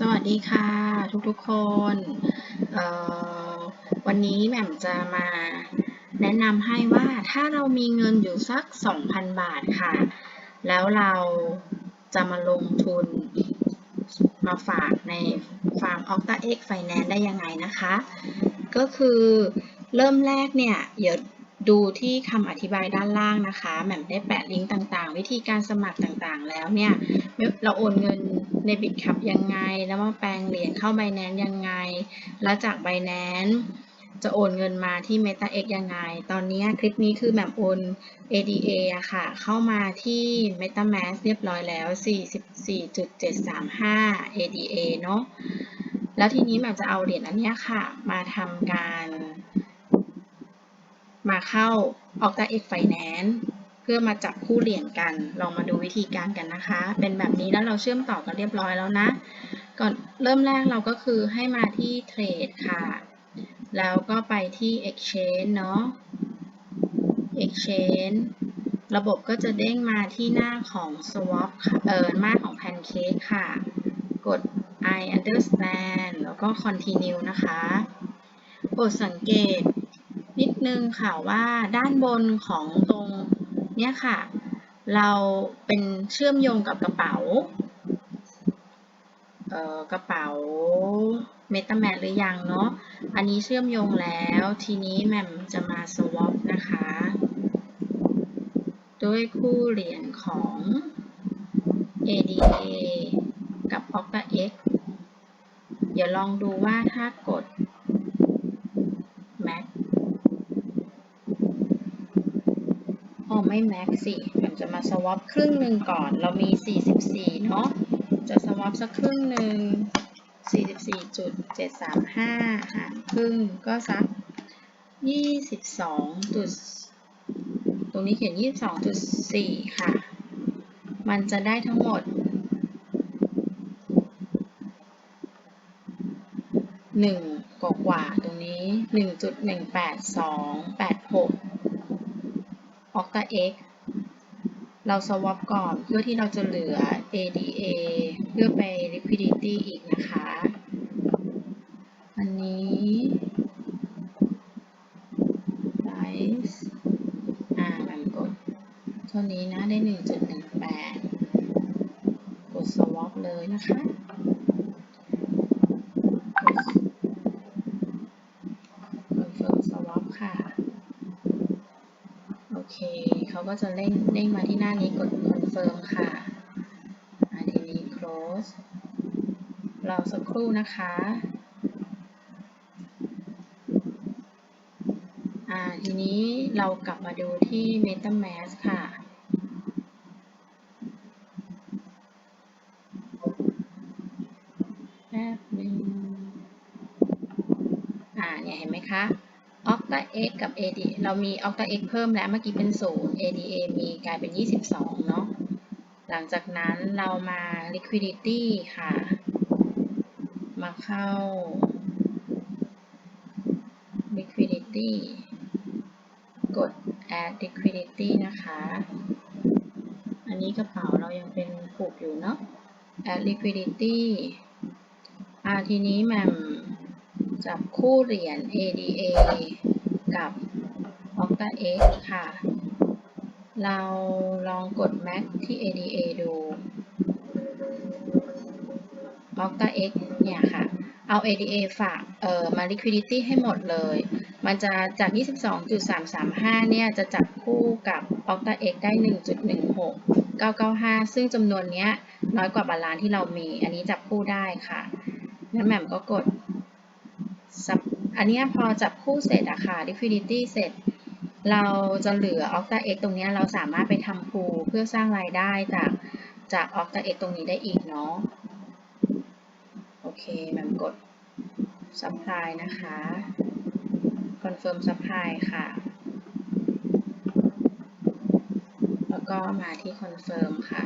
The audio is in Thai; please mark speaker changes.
Speaker 1: สวัสดีค่ะทุกๆคนวันนี้แหม่มจะมาแนะนำให้ว่าถ้าเรามีเงินอยู่สัก 2,000 บาทค่ะ แล้วเราจะมาลงทุนมาฝากในฟาร์ม Octa X Finance ได้ยังไงนะคะ ก็คือเริ่มแรกเนี่ยเดี๋ยว ดูที่คำอธิบายด้านล่างนะคะแหม่มได้แปะลิงก์ต่างๆ วิธีการสมัครต่างๆ แล้วเนี่ยเราโอนเงินในบิตคับยังไง แล้วมาแปลงเหรียญเข้า Binance ยังไง แล้วจาก Binance จะโอนเงินมาที่ MetaX ยังไง ตอนนี้คลิปนี้คือแหม่มโอน ADA อะค่ะ เข้ามาที่ MetaMask เรียบร้อยแล้ว 44.735 ADA เนาะ แล้วทีนี้แหม่มจะเอาเหรียญอันนี้ค่ะ มาทำการ มาเข้า Octa X Finance เพื่อมาจับคู่เหรียญกัน ลองมาดูวิธีการกันนะคะ เป็นแบบนี้แล้วเราเชื่อมต่อกันเรียบร้อยแล้วนะ ก่อนเริ่มแรกเราก็คือให้มาที่เทรดค่ะ แล้วก็ไปที่ Exchange เนาะ Exchange ระบบก็จะเด้งมาที่หน้าของ Swap เออหน้าของ Pancake ค่ะ กด I understand แล้วก็ continue นะคะ โปรดสังเกต นิดนึงค่ะว่าด้านบนของตรงเนี้ยค่ะ เราเป็นเชื่อมโยงกับกระเป๋า เอ่อกระเป๋า MetaMask หรือยังเนาะ อันนี้เชื่อมโยงแล้ว ทีนี้แมมจะมา swap นะคะ ด้วยคู่เหรียญของ ADA กับ OctaX เดี๋ยวลองดูว่าถ้ากด Max อ๋อ ไม่แม็กสิผมจะมาสวอปครึ่งหนึ่งก่อน เรามี 44 เนาะ จะสวอปสักครึ่งหนึ่ง 44.735 หารครึ่งก็สัก 22จุดตรงนี้เขียน 22.4 ค่ะ มันจะได้ทั้งหมด 1กว่ากว่าตรงนี้ 1.1828 1.18286 Octa X เรา swap ก่อนเพื่อที่เราจะเหลือ ADA เพื่อไป liquidity อีกนะคะ อันนี้ price อ่ามันกดเท่านี้นะได้ 1.18 กด swap เลยนะคะ confirm swap ค่ะ โอ เคเขาก็จะเร่งเร่งมาที่หน้านี้กด confirm ค่ะทีนี้ close รอสักครู่นะคะทีนี้เรากลับมาดูที่ MetaMask ค่ะ แป๊บนึงอ่าเนี่ยเห็นไหมคะ Octa X กับ AD เรามี Octa X เพิ่มแล้วเมื่อกี้เป็น0 ADA มีกลายเป็น 22 เนาะ หลังจากนั้นเรามา liquidity ค่ะ มาเข้า liquidity กด add liquidity นะคะ อันนี้กระเป๋าเรายังเป็นผูกอยู่เนาะ add liquidity อ่าทีนี้แมมจับคู่เหรียญ ADA กับ Octa X ค่ะ เราลองกด Max ที่ ADA ดู Octa X เนี่ยค่ะ เอา ADA ฝากเอ่อมา liquidity ให้หมดเลย มันจะจาก 22.335 เนี่ย จะจับคู่กับ Octa X ได้ 1.16995 ซึ่งจำนวนนี้น้อยกว่าบาลานที่เรามี อันนี้จับคู่ได้ค่ะงั้นแหม่มก็กด อันนี้พอจับคู่เสร็จอะค่ะ liquidity เสร็จ เราจะเหลือ Octa X ตรงนี้เราสามารถไปทำพูเพื่อสร้างรายได้จากจาก Octa X ตรงนี้ได้อีกเนาะ โอเคแม่มกด supply นะคะ confirm supply ค่ะ แล้วก็มาที่ confirm ค่ะ